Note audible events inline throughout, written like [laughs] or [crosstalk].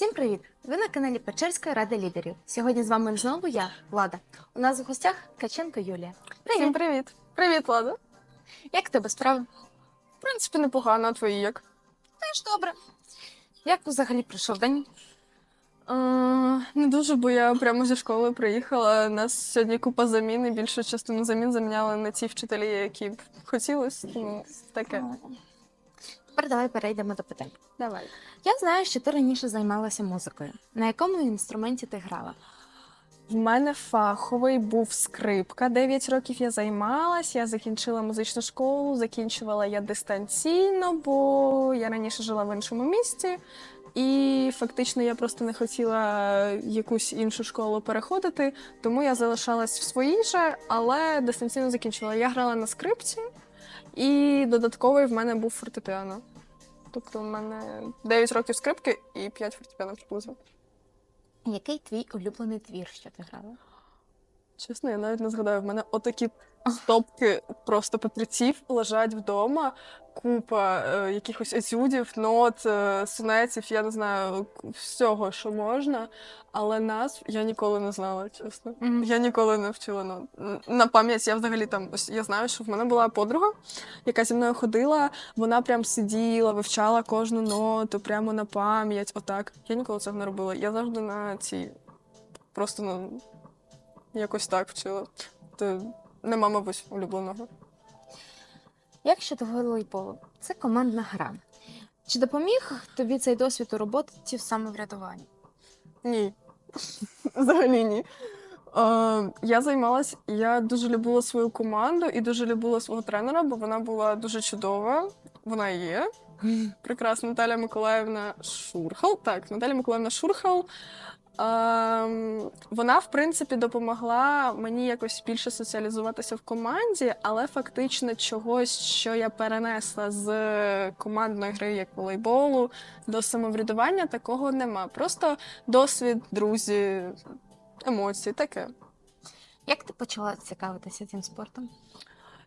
Всім привіт! Ви на каналі Печерської ради лідерів. Сьогодні з вами знову я, Влада. У нас в гостях Каченко Юлія. Всім Привіт! привіт. Привіт, Влада. Як тебе справи? В принципі, непогано, а твої як? Теж добре. Як взагалі пройшов день? Е, не дуже, бо я прямо зі школи приїхала. У нас сьогодні купа замін, і більшу частину замін заміняли на ті вчителі, які б хотілося. Тому таке. Тепер давай перейдемо до питань. Давай. Я знаю, що ти раніше займалася музикою. На якому інструменті ти грала? В мене фаховий був скрипка. 9 років я займалась. Я закінчила музичну школу, закінчувала я дистанційно, бо я раніше жила в іншому місті. І фактично я просто не хотіла якусь іншу школу переходити, тому я залишалась в своїй же, але дистанційно закінчила. Я грала на скрипці, і додатковий в мене був фортепіано. Тобто в мене 9 років скрипки і 5 фортепіано приблизно. Який твій улюблений твір, що ти грала? Чесно, я навіть не згадаю. В мене отакі стопки просто папірців лежать вдома. Купа е, якихось етюдів, нот, е, сонетів, я не знаю, всього, що можна. Але назв я ніколи не знала, чесно. Мгм. Я ніколи не вчила нот. На пам'ять я взагалі там ось я знаю, що в мене була подруга, яка зі мною ходила. Вона прям сиділа, вивчала кожну ноту, прямо на пам'ять. Отак. Я ніколи цього не робила. Я завжди на ці просто ну, якось так вчила. То нема, мабуть, улюбленого. Як щодо волейболу? Це командна гра. Чи допоміг тобі цей досвід у роботі в самоврядуванні? Ні. Взагалі ні. Е, я займалась, я дуже любила свою команду і дуже любила свого тренера, бо вона була дуже чудова. Вона є. [laughs] Прекрасна Наталя Миколаївна Шурхал. Так, Наталя Миколаївна Шурхал. Ем, вона, в принципі, допомогла мені якось більше соціалізуватися в команді, але фактично чогось, що я перенесла з командної гри, як волейболу, до самоврядування, такого нема. Просто досвід, друзі, емоції, таке. Як ти почала цікавитися цим спортом?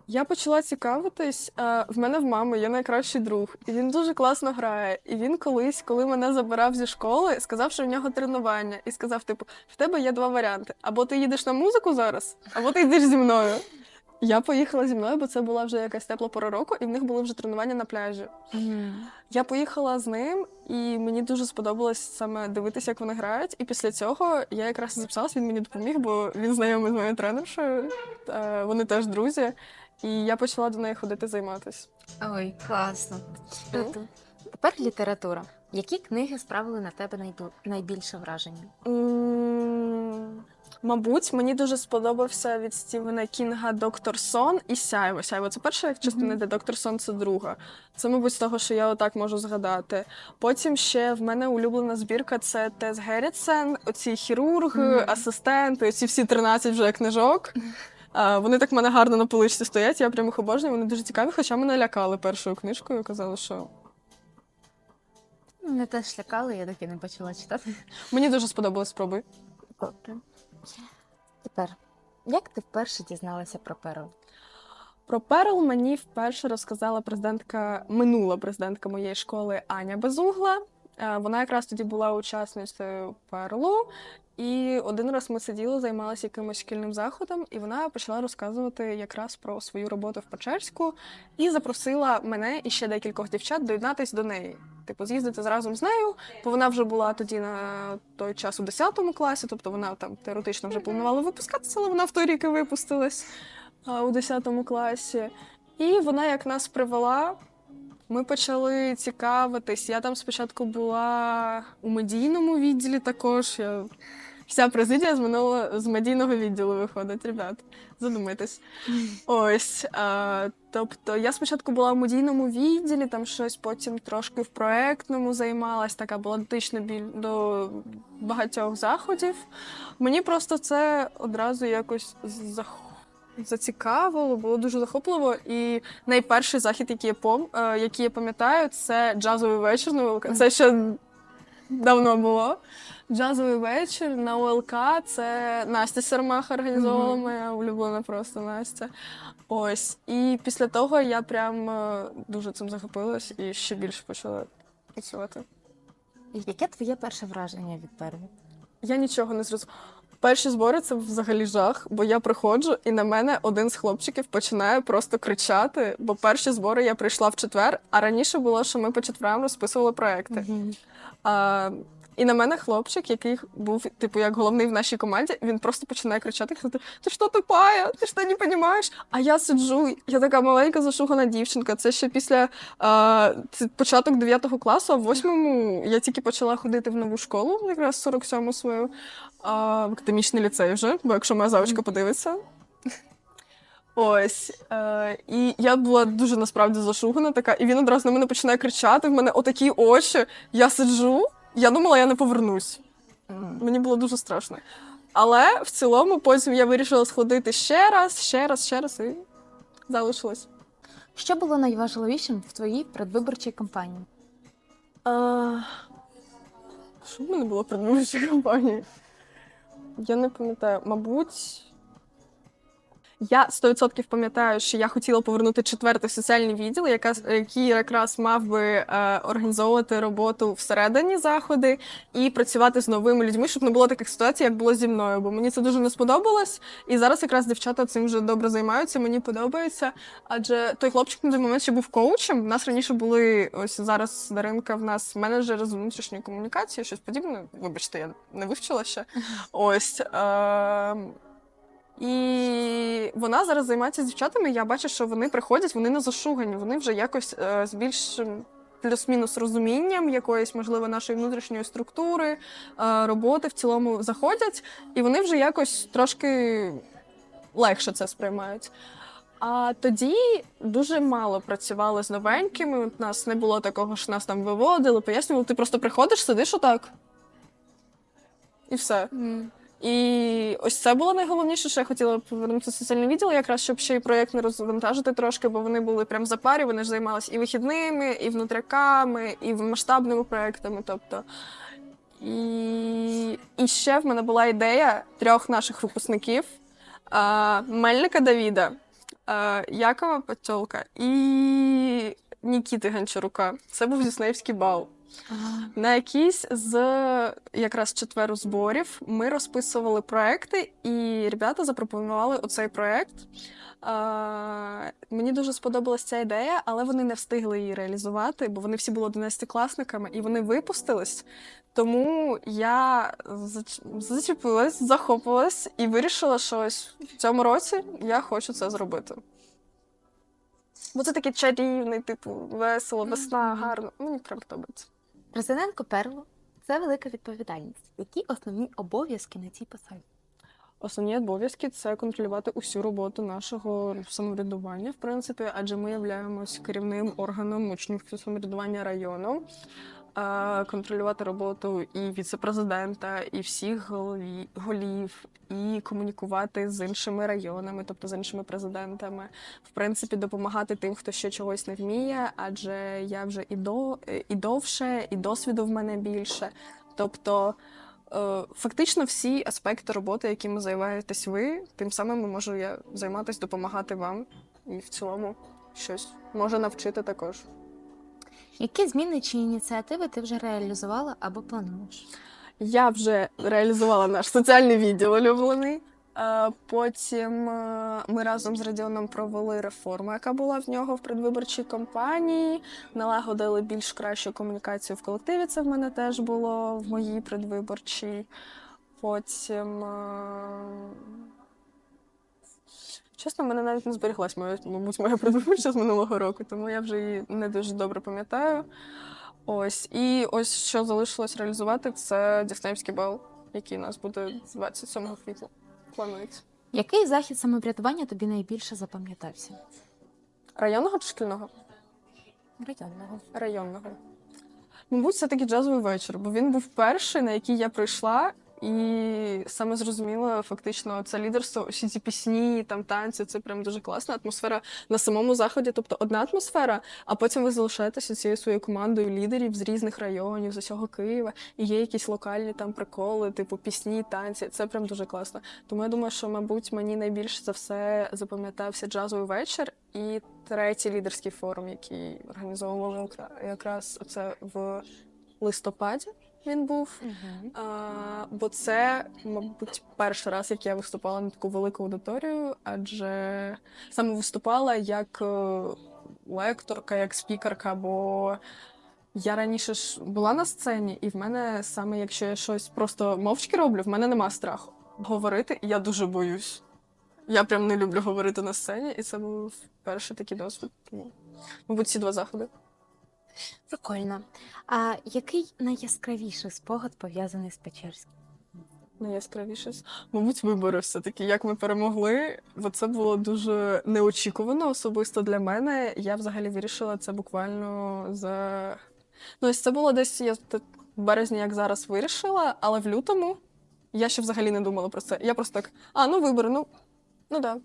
Я почала цікавитись. е, В мене в мами є найкращий друг, і він дуже класно грає. І він колись, коли мене забирав зі школи, сказав, що в нього тренування, і сказав: типу, в тебе є два варіанти: або ти їдеш на музику зараз, або ти йдеш зі мною. Я поїхала зі мною, бо це була вже якась тепла пора року, і в них були вже тренування на пляжі. Я поїхала з ним, і мені дуже сподобалось саме дивитися, як вони грають. І після цього я якраз записалась, він мені допоміг, бо він знайомий з моєю тренершою. Е, Вони теж друзі. І я почала до неї ходити займатися. Ой, класно. Круто. Тепер література. Які книги справили на тебе найбу- найбільше враження? М, Мабуть, мені дуже сподобався від Стівена Кінга Доктор Сон і Сяйво. Сяйво це перша частина, Мгм. де Доктор Сон це друга. Це, мабуть, з того, що я отак можу згадати. Потім ще в мене улюблена збірка це Тес Геррітсен, оці хірурги, Мгм. асистенти, оці всі 13 вже книжок. [laughs] Вони так в мене гарно на поличці стоять, я прямо їх обожнюю, вони дуже цікаві, хоча мене лякали першою книжкою, казали, що Мене теж лякали, я таки не почала читати. мені дуже сподобалось спроби. Добре. Тепер, як ти вперше дізналася про Перл? Про Перл мені вперше розказала президентка, минула президентка моєї школи Аня Безугла. Е, Вона якраз тоді була учасницею Перлу. І один раз ми сиділи, займалися якимось шкільним заходом, і вона почала розказувати якраз про свою роботу в Печерську і запросила мене і ще декількох дівчат доєднатись до неї. Типу, з'їздити разом з нею, бо вона вже була тоді на той час у 10 класі, тобто вона там теоретично вже планувала випускатися, але вона в той рік і випустилась у 10 класі. І вона як нас привела, ми почали цікавитись. Я там спочатку була у медійному відділі також. Я... Вся президія з минулого з медійного відділу виходить, ребят. Задумайтесь. Ось. А, тобто я спочатку була в медійному відділі, там щось потім трошки в проектному займалась, така була дотична біль до багатьох заходів. Мені просто це одразу якось зах... зацікавило, було дуже захопливо. І найперший захід, який я пом... е, який я пам'ятаю, це джазовий вечір Це ще давно було. Джазовий вечір на ОЛК. Це Настя Сермах організовувала моя улюблена просто Настя. Ось. І після того я прям е, дуже цим захопилась і ще більше почала працювати. Яке твоє перше враження від першого? Я нічого не зрозуміла. Перші збори це взагалі жах, бо я приходжу, і на мене один з хлопчиків починає просто кричати. Бо перші збори я прийшла в четвер, а раніше було, що ми по четверам розписували проекти. А, і на мене хлопчик, який був, типу, як головний в нашій команді, він просто починає кричати: казати, ти що тупая? Ти що не розумієш? А я сиджу, я така маленька зашугана дівчинка. Це ще після а, це початок 9 класу, а в 8 я тільки почала ходити в нову школу, якраз 47-му свою, а, в академічний ліцей вже, бо якщо моя завочка подивиться. Ось. Е, і я була дуже насправді зашугана така, і він одразу на мене починає кричати. В мене отакі очі. Я сиджу, я думала, я не повернусь. Мені було дуже страшно. Але в цілому потім я вирішила сходити ще раз, ще раз, ще раз і залишилась. Що було найважливішим в твоїй предвиборчій кампанії? А... Що в мене було предвиборчій кампанії? Я не пам'ятаю. Мабуть. Я 100% пам'ятаю, що я хотіла повернути четвертий соціальний відділ, яка, який якраз мав би е, організовувати роботу всередині заходи і працювати з новими людьми, щоб не було таких ситуацій, як було зі мною. Бо мені це дуже не сподобалось. І зараз якраз дівчата цим вже добре займаються. Мені подобається. Адже той хлопчик на той момент ще був коучем. У нас раніше були ось зараз Даринка в нас менеджер з внутрішньої комунікації, щось подібне. Вибачте, я не вивчила ще. Ось. Е- і вона зараз займається з дівчатами. Я бачу, що вони приходять, вони не зашугані, вони вже якось е, з більшим плюс-мінус розумінням якоїсь, можливо, нашої внутрішньої структури, е, роботи в цілому заходять, і вони вже якось трошки легше це сприймають. А тоді дуже мало працювали з новенькими. У нас не було такого, що нас там виводили, пояснювали. Ти просто приходиш, сидиш отак. І все. І ось це було найголовніше, що я хотіла повернути в соціальний відділ, якраз щоб ще й проєкт не розвантажити трошки, бо вони були прям за парі, вони ж займалися і вихідними, і внутряками, і масштабними проєктами. Тобто. І, і ще в мене була ідея трьох наших випускників: а, Мельника Давіда, а, Якова Патьолка і Нікіти Гончарука. Це був Діснеївський бал. На якійсь з якраз четверу зборів ми розписували проекти, і ребята запропонували оцей проект. А, мені дуже сподобалася ця ідея, але вони не встигли її реалізувати, бо вони всі були 11-класниками і вони випустились. Тому я зач- зачепилась, захопилась і вирішила, що ось в цьому році я хочу це зробити. Бо це такий чарівний, типу, весело, весна, гарно. Мені прям подобається. Президентко Перло це велика відповідальність. Які основні обов'язки на цій посаді? Основні обов'язки це контролювати усю роботу нашого самоврядування, в принципі, адже ми являємось керівним органом учнівського самоврядування району. Контролювати роботу і віце-президента, і всіх голів, і комунікувати з іншими районами, тобто з іншими президентами. В принципі, допомагати тим, хто ще чогось не вміє, адже я вже і до і довше, і досвіду в мене більше. Тобто Е, Фактично всі аспекти роботи, якими займаєтесь ви, тим самим можу я займатися, допомагати вам і в цілому щось може навчити також. Які зміни чи ініціативи ти вже реалізувала або плануєш? Я вже реалізувала наш соціальний відділ улюблений. Е, Потім е, ми разом з Радіоном провели реформу, яка була в нього в предвиборчій кампанії. Налагодили більш кращу комунікацію в колективі. Це в мене теж було в моїй предвиборчій. Потім. Чесно, в мене навіть не зберіглась моя, мабуть, моя предвиборча з минулого року, тому я вже її не дуже добре пам'ятаю. Ось. І ось що залишилось реалізувати, це Діснеївський бал, який у нас буде 27 квітня. Планується. Який захід самоврядування тобі найбільше запам'ятався? Районного чи шкільного? Районного. Районного. Мабуть, це таки джазовий вечір, бо він був перший, на який я прийшла, і саме зрозуміло, фактично, це лідерство, всі ці пісні, там танці, це прям дуже класна атмосфера на самому заході. Тобто одна атмосфера, а потім ви залишаєтеся цією своєю командою лідерів з різних районів, з усього Києва, і є якісь локальні там приколи, типу пісні, танці. Це прям дуже класно. Тому я думаю, що, мабуть, мені найбільше за все запам'ятався джазовий вечір і третій лідерський форум, який організовували якраз оце в листопаді. Він був. А, бо це, мабуть, перший раз, як я виступала на таку велику аудиторію, адже саме виступала як е, лекторка, як спікерка, бо я раніше ж була на сцені, і в мене саме, якщо я щось просто мовчки роблю, в мене нема страху. Говорити я дуже боюсь. Я прям не люблю говорити на сцені, і це був перший такий досвід. Тому, мабуть, ці два заходи. Прикольно. А який найяскравіший спогад пов'язаний з Печерським? Найяскравіше. Мабуть, вибори все-таки, як ми перемогли, бо це було дуже неочікувано особисто для мене. Я взагалі вирішила це буквально за. Ну, ось це було десь я в березні, як зараз вирішила, але в лютому я ще взагалі не думала про це. Я просто так, а, ну вибори, ну, ну да.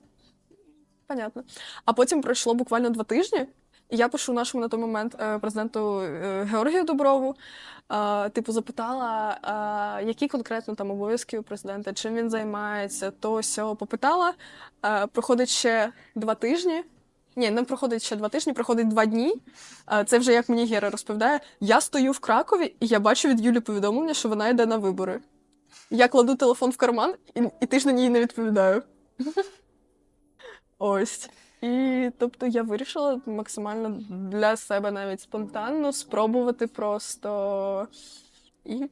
Понятно. А потім пройшло буквально два тижні, я пишу нашому на той момент е, президенту е, Георгію Доброву. Типу, запитала, які конкретно там обов'язки у президента, чим він займається, то сьо попитала. Проходить ще два тижні. Ні, не проходить ще два тижні, проходить два дні. Це вже як мені Гера розповідає. Я стою в Кракові, і я бачу від Юлі повідомлення, що вона йде на вибори. Я кладу телефон в карман, і, і тиждень їй не відповідаю. [laughs] Ось. І тобто я вирішила максимально для себе навіть спонтанно спробувати просто і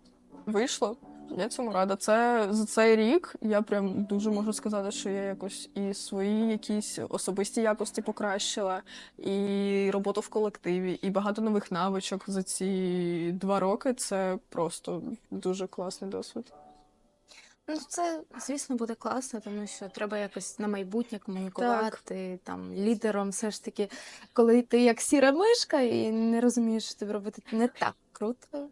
вийшло. Я цьому рада. Це за цей рік я прям дуже можу сказати, що я якось і свої якісь особисті якості покращила, і роботу в колективі, і багато нових навичок за ці два роки. Це просто дуже класний досвід. Ну, це, звісно, буде класно, тому що треба якось на майбутнє комунікувати там лідером. Все ж таки, коли ти як сіра мишка і не розумієш, що тобі робити не так круто.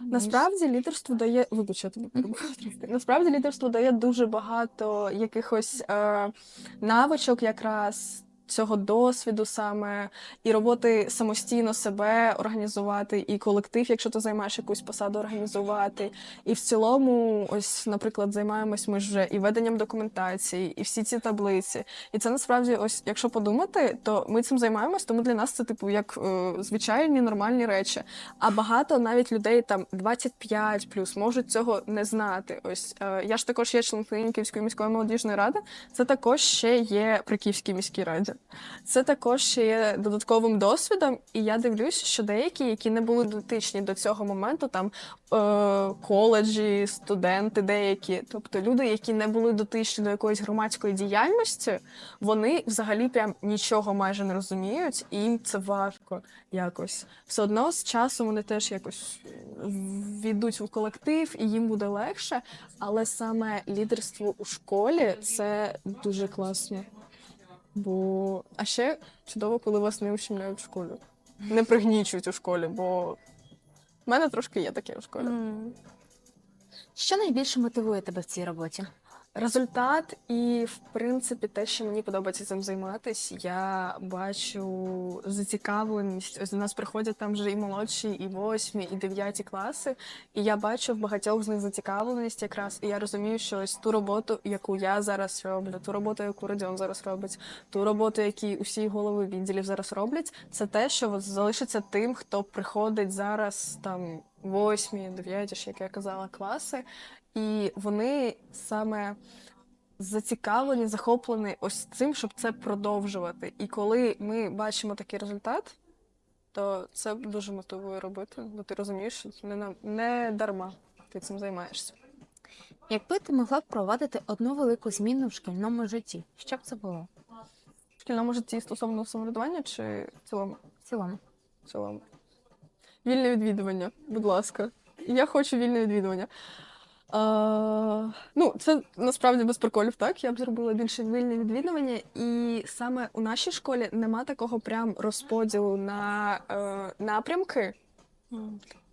Насправді лідерство дає. Вибач, я тобі. Насправді лідерство дає дуже багато якихось е, навичок, якраз цього досвіду саме, і роботи самостійно себе організувати, і колектив, якщо ти займаєш якусь посаду, організувати. І в цілому, ось, наприклад, займаємось ми вже і веденням документації, і всі ці таблиці. І це насправді, ось, якщо подумати, то ми цим займаємось, тому для нас це типу як е, звичайні нормальні речі. А багато навіть людей там 25 плюс можуть цього не знати. Ось е, я ж також є членкиною Київської міської молодіжної ради. Це також ще є при Київській міській раді. Це також є додатковим досвідом. І я дивлюся, що деякі, які не були дотичні до цього моменту, там е, коледжі, студенти, деякі, тобто люди, які не були дотичні до якоїсь громадської діяльності, вони взагалі прям нічого майже не розуміють, і їм це важко якось. Все одно з часом вони теж якось війдуть в колектив, і їм буде легше. Але саме лідерство у школі це дуже класно. Бо а ще чудово, коли вас не ущемляють в школі. Не пригнічують у школі, бо в мене трошки є таке в школі. Що найбільше мотивує тебе в цій роботі? Результат і, в принципі, те, що мені подобається цим займатися, я бачу зацікавленість. Ось до нас приходять там вже і молодші, і восьмі, і дев'яті класи. І я бачу в багатьох з них зацікавленість якраз. І я розумію, що ось ту роботу, яку я зараз роблю, ту роботу, яку Родіон зараз робить, ту роботу, які усі голови відділів зараз роблять, це те, що залишиться тим, хто приходить зараз там восьмі, дев'яті, як я казала, класи. І вони саме зацікавлені, захоплені ось цим, щоб це продовжувати. І коли ми бачимо такий результат, то це дуже мотивує робити, бо ти розумієш, що це не, не дарма ти цим займаєшся. Якби ти могла впровадити одну велику зміну в шкільному житті, що б це було В шкільному житті стосовно самоврядування чи в цілому? в цілому? В цілому. Вільне відвідування, будь ласка. Я хочу вільне відвідування. Ну, це насправді без приколів, так? Я б зробила більше вільне відвідування. І саме у нашій школі нема такого прям розподілу на е, напрямки.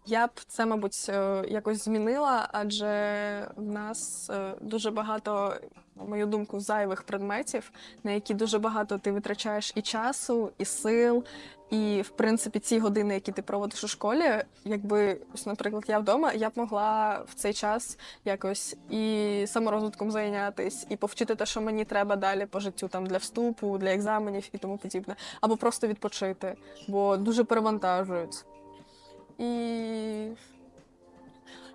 Я б це, мабуть, е, якось змінила, адже в нас е, дуже багато, на мою думку, зайвих предметів, на які дуже багато ти витрачаєш і часу, і сил. І, в принципі, ці години, які ти проводиш у школі, якби, ось, наприклад, я вдома, я б могла в цей час якось і саморозвитком зайнятись, і повчити те, що мені треба далі по життю, там для вступу, для екзаменів і тому подібне, або просто відпочити, бо дуже перевантажують. І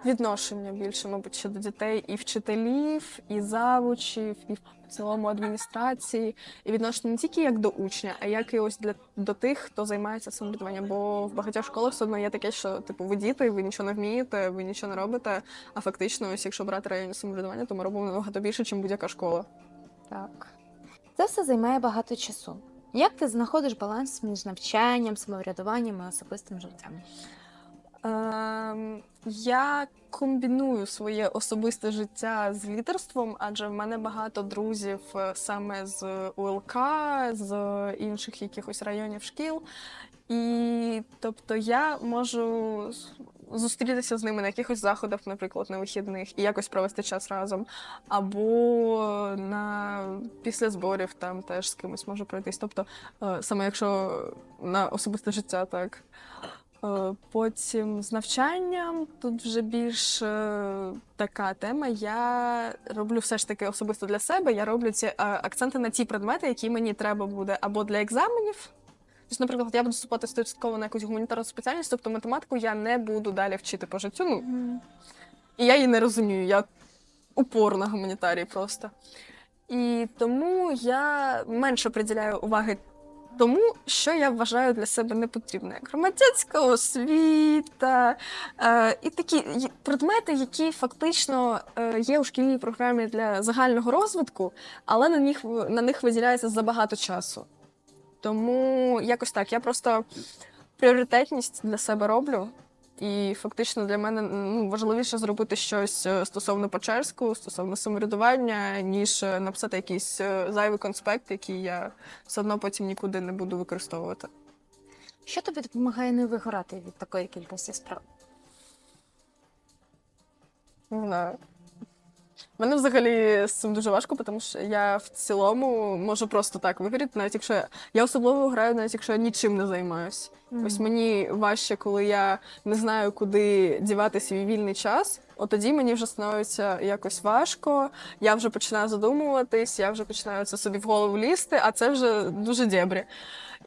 відношення більше, мабуть, ще до дітей і вчителів, і завучів, і в цілому адміністрації, і відношення не тільки як до учня, а як і ось для до тих, хто займається самоврядуванням. Бо в багатьох школах все одно є таке, що типу ви діти, ви нічого не вмієте, ви нічого не робите. А фактично, ось якщо брати районне самоврядування, то ми робимо набагато більше, ніж будь-яка школа. Так. Це все займає багато часу. Як ти знаходиш баланс між навчанням, самоврядуванням і особистим життям? Ем, я комбіную своє особисте життя з лідерством, адже в мене багато друзів е, саме з УЛК, з інших якихось районів шкіл. І тобто я можу зустрітися з ними на якихось заходах, наприклад, на вихідних, і якось провести час разом. Або на після зборів там теж з кимось можу пройтись. Тобто, е, саме якщо на особисте життя, так. Е, Потім з навчанням тут вже більш е, така тема. Я роблю все ж таки особисто для себе. Я роблю ці е, акценти на ті предмети, які мені треба буде або для екзаменів. Тобто, наприклад, я буду вступати 100% на якусь гуманітарну спеціальність, тобто математику я не буду далі вчити по життю. Ну, і я її не розумію. Я упор на гуманітарії просто. І тому я менше приділяю уваги тому, що я вважаю для себе непотрібне, як громадянська освіта е, і такі предмети, які фактично е, є у шкільній програмі для загального розвитку, але на них, на них виділяється забагато часу. Тому якось так. Я просто пріоритетність для себе роблю. І фактично для мене ну, важливіше зробити щось е, стосовно Печерську, стосовно самоврядування, ніж е, написати якийсь е, зайвий конспект, який я все одно потім нікуди не буду використовувати. Що тобі допомагає не вигорати від такої кількості справ? Не знаю. Мене взагалі з цим дуже важко, тому що я в цілому можу просто так вигоріти, навіть якщо я, я особливо граю, навіть якщо я нічим не займаюсь. Ось мені важче, коли я не знаю, куди дівати свій вільний час. От тоді мені вже становиться якось важко. Я вже починаю задумуватись, я вже починаю це собі в голову лізти, а це вже дуже дєбрі.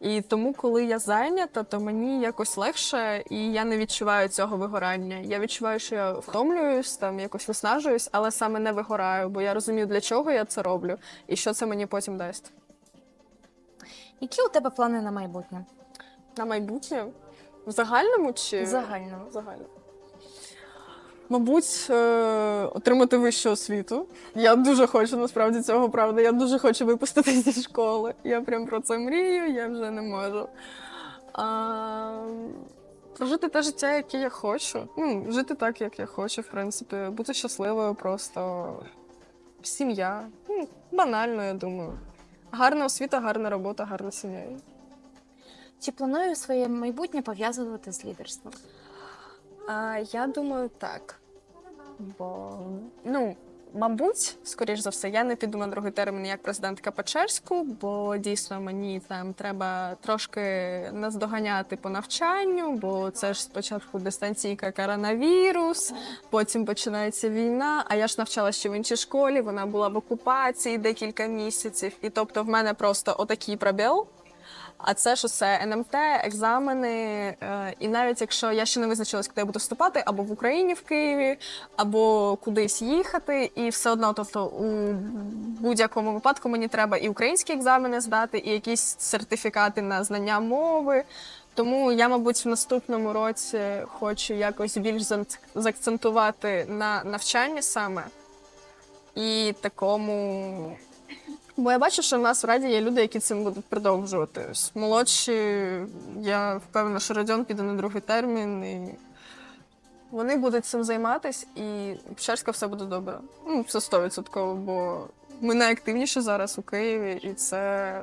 І тому, коли я зайнята, то мені якось легше, і я не відчуваю цього вигорання. Я відчуваю, що я втомлююсь, там якось виснажуюсь, але саме не вигораю, бо я розумію, для чого я це роблю і що це мені потім дасть. Які у тебе плани на майбутнє? На майбутнє в загальному чи Загально. Загально. Мабуть, е, отримати вищу освіту. Я дуже хочу насправді цього, правда. Я дуже хочу випуститися зі школи. Я прям про це мрію, я вже не можу. А, прожити те життя, яке я хочу. Ну, жити так, як я хочу, в принципі, бути щасливою просто сім'я. Ну, банально, я думаю. Гарна освіта, гарна робота, гарна сім'я. Чи планую своє майбутнє пов'язувати з лідерством? А, я думаю, так. Бо, ну, мабуть, скоріш за все, я не піду на другий термін як президентка Печерську, бо дійсно мені там треба трошки наздоганяти по навчанню, бо це ж спочатку дистанційка коронавірус, потім починається війна. А я ж навчалася ще в іншій школі, вона була в окупації декілька місяців. І тобто в мене просто отакий пробіл. А це ж усе НМТ, екзамени. Е, і навіть якщо я ще не визначилась, куди я буду вступати, або в Україні, в Києві, або кудись їхати, і все одно, тобто, у будь-якому випадку мені треба і українські екзамени здати, і якісь сертифікати на знання мови. Тому я, мабуть, в наступному році хочу якось більш заакцентувати на навчанні саме і такому Бо я бачу, що в нас в раді є люди, які цим будуть продовжувати. Молодші, я впевнена, що Радіон піде на другий термін, і вони будуть цим займатися, і в Печерська все буде добре. Ну, це стовідсотково, бо ми найактивніші зараз у Києві, і це,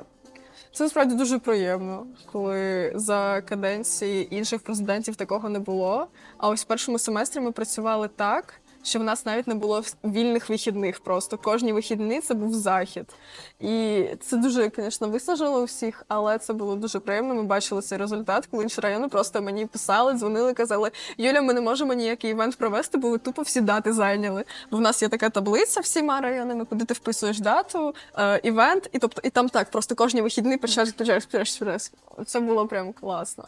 це насправді дуже приємно, коли за каденції інших президентів такого не було. А ось в першому семестрі ми працювали так. Що в нас навіть не було вільних вихідних, просто кожні вихідні це був захід. І це дуже, звісно, виснажило всіх, але це було дуже приємно. Ми бачили цей результат, коли інші райони просто мені писали, дзвонили, казали: Юля, ми не можемо ніякий івент провести, бо ви тупо всі дати зайняли. Бо в нас є така таблиця всіма районами, куди ти вписуєш дату, е, івент, і тобто і там так, просто кожні вихідні Печерськ, Печерськ, Печерськ. Це було прям класно.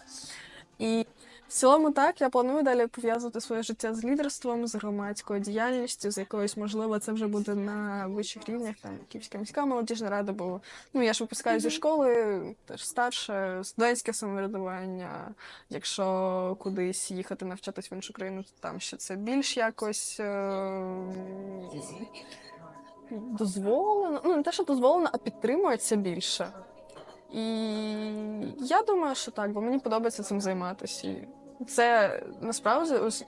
І В цілому так, я планую далі пов'язувати своє життя з лідерством, з громадською діяльністю, з якоюсь, можливо, це вже буде на вищих рівнях, там Київська міська молодіжна рада, бо ну я ж випускаю зі школи, теж старше, студентське самоврядування. Якщо кудись їхати навчатись в іншу країну, то там ще це більш якось е- дозволено. Ну, не те, що дозволено, а підтримується більше. І я думаю, що так, бо мені подобається цим займатися. І це насправді ось,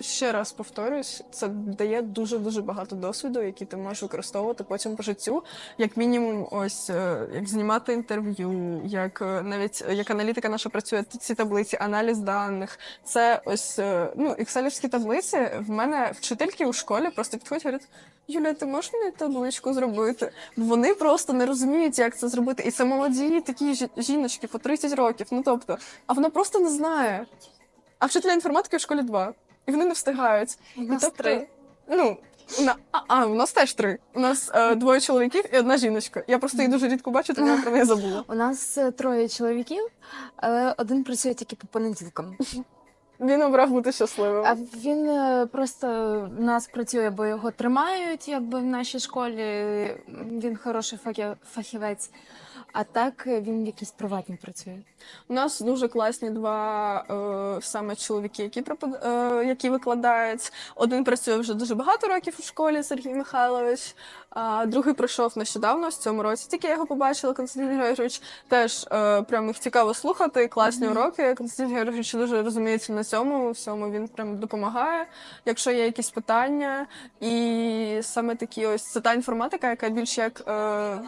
ще раз повторюсь, це дає дуже дуже багато досвіду, який ти можеш використовувати потім по життю. Як мінімум, ось е, як знімати інтерв'ю, як е, навіть е, як аналітика наша працює, ці таблиці, аналіз даних. Це ось ну, екселівські таблиці. В мене вчительки у школі просто підходять говорять. Юля, ти можеш мені табличку зробити? Бо Вони просто не розуміють, як це зробити. І це молоді такі жі- жіночки по 30 років. Ну тобто, а вона просто не знає. А вчителя інформатики в школі два. І вони не встигають. У нас тобто, три. Ну, на, а, а, у нас теж три. У нас е, двоє чоловіків і одна жіночка. Я просто її дуже рідко бачу, тому я про неї забула. У нас е, троє чоловіків, але один працює тільки по понеділкам. [laughs] Він обрав бути щасливим. А він е, просто в нас працює, бо його тримають, якби в нашій школі. Він хороший фахі- фахівець. А так е, він в якійсь приватній працює. У нас дуже класні два е, саме чоловіки, які препод... е, які викладають. Один працює вже дуже багато років у школі, Сергій Михайлович. А другий прийшов нещодавно, в цьому році. Тільки я його побачила, Константин Георгійович. Теж е, прям їх цікаво слухати. Класні Мгм. уроки. Константин Георгійович дуже розуміється на цьому. Всьому він прям допомагає, якщо є якісь питання. І саме такі ось це та інформатика, яка більш як. Е,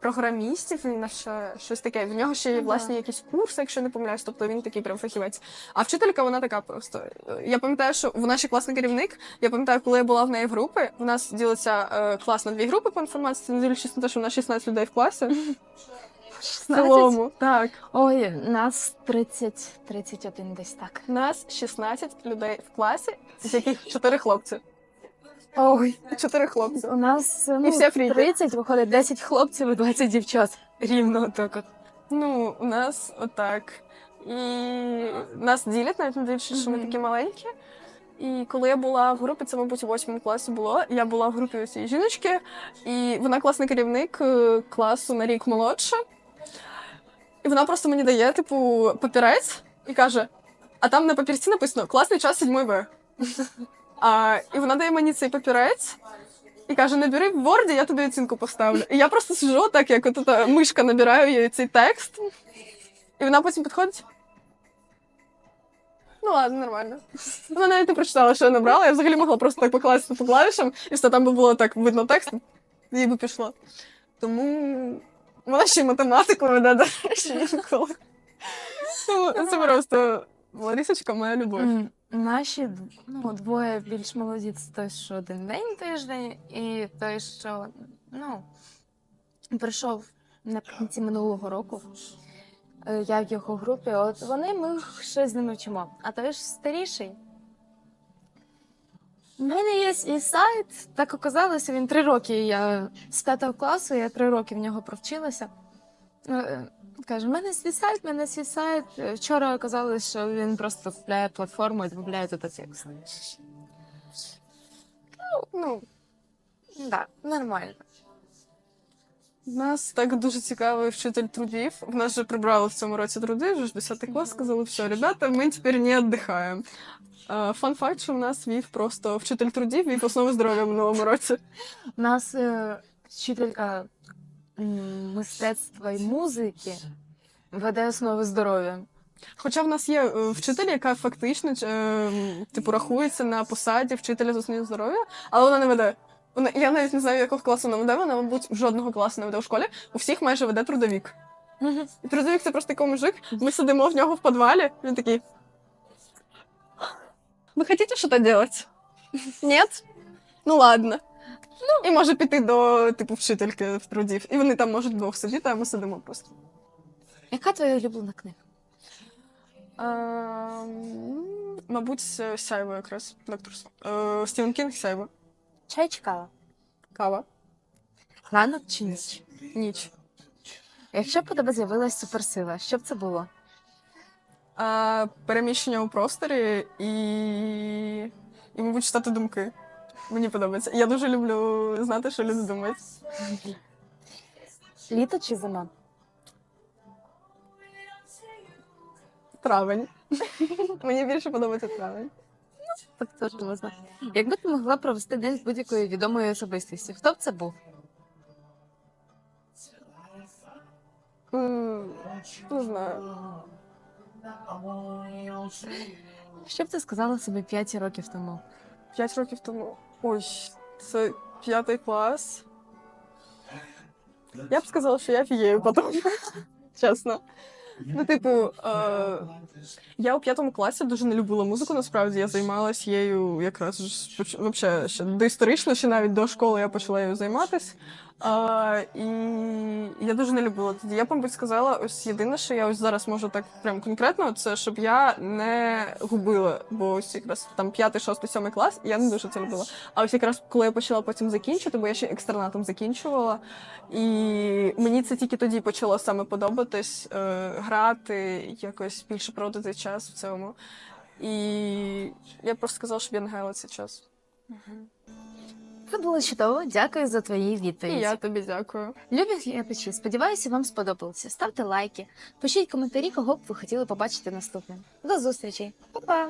Програмістів він навчає щось таке. В нього ще є Ну власні якісь курси, якщо не помиляюсь, тобто він такий прям фахівець. А вчителька вона така просто. Я пам'ятаю, що вона ще класний керівник. Я пам'ятаю, коли я була в неї в групи, у нас ділиться е, клас на дві групи по інформації, не дивлячись на те, що у нас 16 людей в класі. В цілому, так. Ой, нас 30, 31 десь так. Нас 16 людей в класі, з яких 4 хлопці. Ой, 4 хлопці. у нас ну, всі фріки. 30, виходить 10 хлопців і 20 дівчат. Рівно так от. Ну, у нас отак. І нас ділять, навіть не дивлячись, що ми такі маленькі. І коли я була в групі, це, мабуть, у восьмому класі було. Я була в групі цієї жіночки, і вона класний керівник е, класу на рік молодша. І вона просто мені дає, типу, папірець і каже: а там на папірці написано класний час 7 В. А, і вона дає мені цей папірець і каже: набери в Word, я тобі оцінку поставлю. І я просто сижу, так як от мишка набираю їй цей текст, і вона потім підходить. Ну ладно, нормально. Вона навіть не прочитала, що я набрала. Я взагалі могла просто так покласти по клавішам, і все там би було так видно текст, їй би пішло. Тому вона ще й математику веде, до речі, інколи. Це просто Ларісочка, моя любов. Наші ну, двоє більш молоді це той, що один день тиждень, і той, що ну, прийшов наприкінці минулого року. Е, Я в його групі, от вони ми щось з ними вчимо. А той ж старіший. У мене є і сайт. Так оказалося, він три роки. Я з п'ятого класу, я три роки в нього провчилася. Е, е, Каже, мене в мене свій сайт. Е, Вчора оказалось, що він просто купляє платформу і додає туди текст. Ну, Так, нормально. У нас так дуже цікавий вчитель трудів. В нас же прибрали в цьому році труди, вже ж 10 клас сказали, все, ребята, ми тепер не віддихаємо. Фан факт, що в нас вів просто вчитель трудів вів основи здоров'я в минулому році. У нас е, вчителька мистецтва і музики веде основи здоров'я. Хоча в нас є е, вчитель, яка фактично е, типу рахується на посаді вчителя з основи здоров'я, але вона не веде. Вона, я навіть не знаю, якого класу вона веде, вона, мабуть, жодного класу не веде у школі. У всіх майже веде трудовік. І трудовик це просто такий мужик. Ми сидимо в нього в підвалі, він такий. Ви хочете щось робити? Ні? Ну ладно. Ну, і може піти до типу вчительки в трудів. І вони там можуть двох сидіти, а ми сидимо просто. Яка твоя улюблена книга? Ем, мабуть, це сяйво якраз. Доктор Сон. Е, Стівен Кінг сяйво. Чай чи кава? Кава. Ранок чи ніч? Ніч. Якщо б у тебе з'явилась суперсила, що б це було? а, переміщення у просторі і, і, мабуть, читати думки. Мені подобається. Я дуже люблю знати, що люди думають. Літо чи зима? Травень. [laughs] Мені більше подобається травень. Так теж можна. Якби ти могла провести день з будь-якою відомою особистістю, хто б це був? М, Не знаю. Що б ти сказала собі 5 років тому? П'ять років тому. Ой, це п'ятий клас. Я б сказала, що я фією потім. [laughs] Чесно. Ну, типу, е, я у п'ятому класі дуже не любила музику, насправді я займалася їю якраз вже ще доісторично, ще навіть до школи я почала її займатися. А, і я дуже не любила тоді. Я б, мабуть, сказала, ось єдине, що я ось зараз можу так прям конкретно, це щоб я не губила, бо ось якраз там п'ятий, шостий, сьомий клас, я не дуже це любила. А ось якраз коли я почала потім закінчувати, бо я ще екстернатом закінчувала, і мені це тільки тоді почало саме подобатись е, грати, якось більше проводити час в цьому. І я просто сказала, щоб я не гаяла цей час. Це було чудово. Дякую за твої І відповіді. я тобі дякую. Любі глядачі, сподіваюся, вам сподобалося. Ставте лайки, пишіть коментарі, кого б ви хотіли побачити наступним. До зустрічі. Па-па!